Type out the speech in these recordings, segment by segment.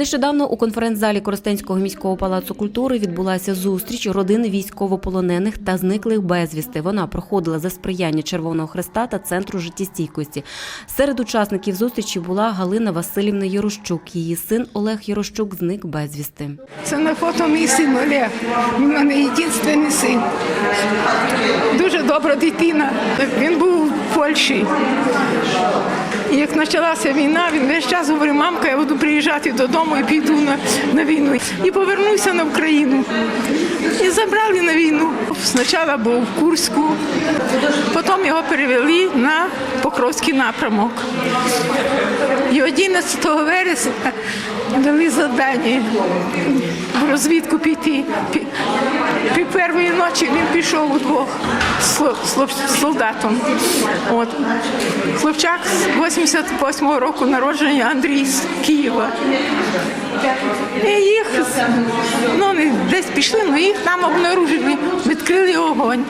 Нещодавно у конференц-залі Коростенського міського палацу культури відбулася зустріч родини військовополонених та зниклих безвісти. Вона проходила за сприяння Червоного Хреста та центру життєстійкості. Серед учасників зустрічі була Галина Васильівна Єрощук. Її син Олег Єрощук зник безвісти. Це на фото мій син Олег. У мене єдиний син. Дуже добра дитина. Він був в Польщі. Як почалася війна, він весь час говорив, мамка, я буду приїжджати додому і піду на, на війну. І повернувся на Україну. І забрали на війну. Спочатку був в Курську, потім його перевели на Покровський напрямок. І 11 вересня дали завдання в розвідку піти. Пі- Під першої ночі він пішов удвох з солдатом. От. Хлопчак з 88-го року народження Андрій з Києва. І їх ну, десь пішли, але їх там обнаружили, відкрили огонь.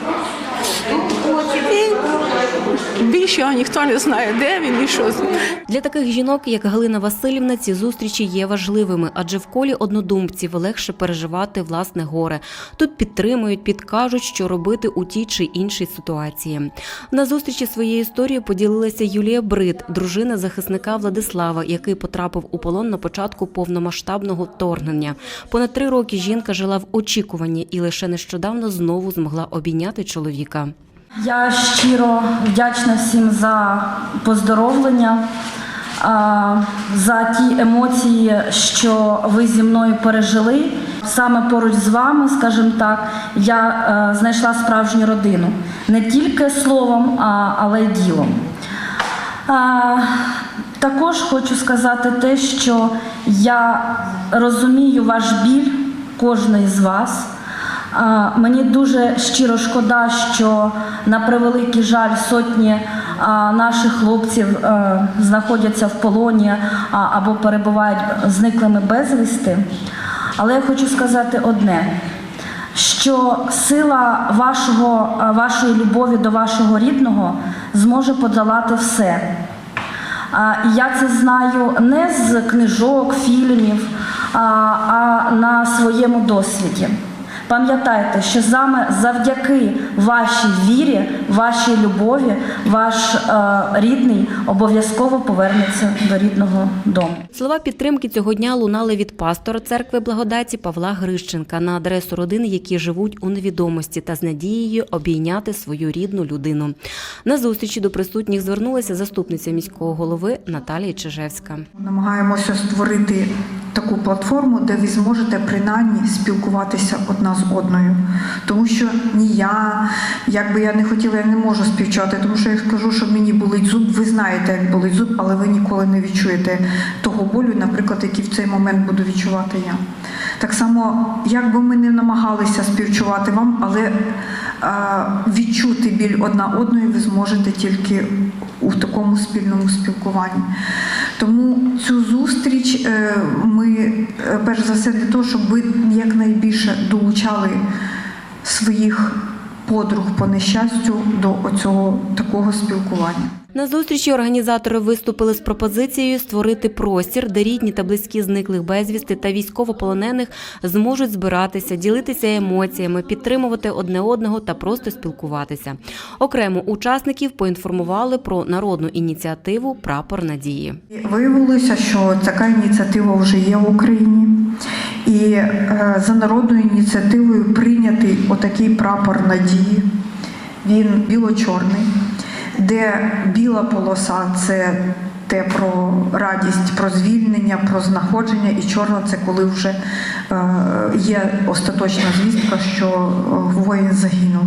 Більше ніхто не знає, де він і що. Для таких жінок, як Галина Васильівна, ці зустрічі є важливими, адже в колі однодумців легше переживати власне горе. Тут підтримують, підкажуть, що робити у тій чи іншій ситуації. На зустрічі своєю історією поділилася Юлія Брит, дружина захисника Владислава, який потрапив у полон на початку повномасштабного вторгнення. Понад три роки жінка жила в очікуванні і лише нещодавно знову змогла обійняти чоловіка. Я щиро вдячна всім за поздоровлення, за ті емоції, що ви зі мною пережили. Саме поруч з вами, скажімо так, я е, знайшла справжню родину не тільки словом, але й ділом. Також хочу сказати те, що я розумію ваш біль кожної з вас. Мені дуже щиро шкода, що на превеликий жаль сотні наших хлопців е, знаходяться в полоні або перебувають зниклими безвісти. Але я хочу сказати одне: що сила вашого, вашої любові до вашого рідного зможе подолати все. Я це знаю не з книжок, фільмів, а на своєму досвіді. Пам'ятайте, що саме завдяки вашій вірі, вашій любові, ваш е, рідний обов'язково повернеться до рідного дому. Слова підтримки цього дня лунали від пастора церкви благодаті Павла Грищенка на адресу родин, які живуть у невідомості та з надією обійняти свою рідну людину. На зустрічі до присутніх звернулася заступниця міського голови Наталія Чижевська. Намагаємося створити таку платформу, де ви зможете принаймні спілкуватися одна з одною. Тому що ні я, як би я не хотіла, я не можу співчати, тому що я скажу, що мені болить зуб, ви знаєте, як болить зуб, але ви ніколи не відчуєте того болю, наприклад, який в цей момент буду відчувати я. Так само, як би ми не намагалися співчувати вам, але відчути біль одна одної ви зможете тільки у такому спільному спілкуванні. Тому цю зустріч е, ми е, перш за все для того, щоб ви якнайбільше долучали своїх подруг по нещастю до оцього такого спілкування. На зустрічі організатори виступили з пропозицією створити простір, де рідні та близькі зниклих безвісти та військовополонених зможуть збиратися, ділитися емоціями, підтримувати одне одного та просто спілкуватися. Окремо учасників поінформували про народну ініціативу Прапор надії. Виявилося, що така ініціатива вже є в Україні, і е, за народною ініціативою прийнятий отакий прапор надії. Він біло-чорний, де біла полоса це те про радість, про звільнення, про знаходження, і чорна це коли вже е, є остаточна звістка, що е, воїн загинув.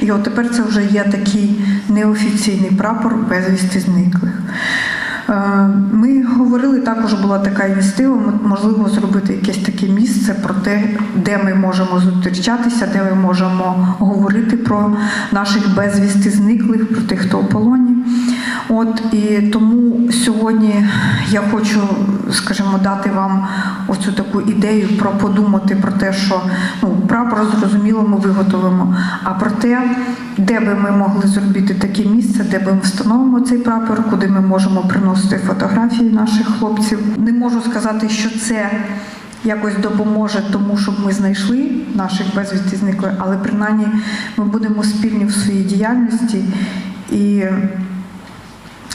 І от тепер це вже є такий неофіційний прапор безвісти зниклих. Е, Ми говорили, також була така ініціатива, можливо, зробити якесь таке місце про те, де ми можемо зустрічатися, де ми можемо говорити про наших безвісти зниклих, про тих, хто у полоні. От і тому сьогодні я хочу, скажімо, дати вам оцю таку ідею про подумати про те, що ну прапор зрозуміло ми виготовимо. А про те, де би ми могли зробити таке місце, де би ми встановимо цей прапор, куди ми можемо приносити фотографії наших хлопців. Не можу сказати, що це якось допоможе тому, щоб ми знайшли наших безвісти зниклих, але принаймні ми будемо спільні в своїй діяльності і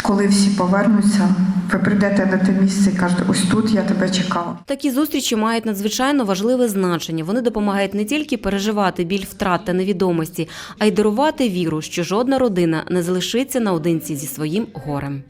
коли всі повернуться, ви прийдете на те місце і кажете, ось тут я тебе чекала. Такі зустрічі мають надзвичайно важливе значення. Вони допомагають не тільки переживати біль втрат та невідомості, а й дарувати віру, що жодна родина не залишиться наодинці зі своїм горем.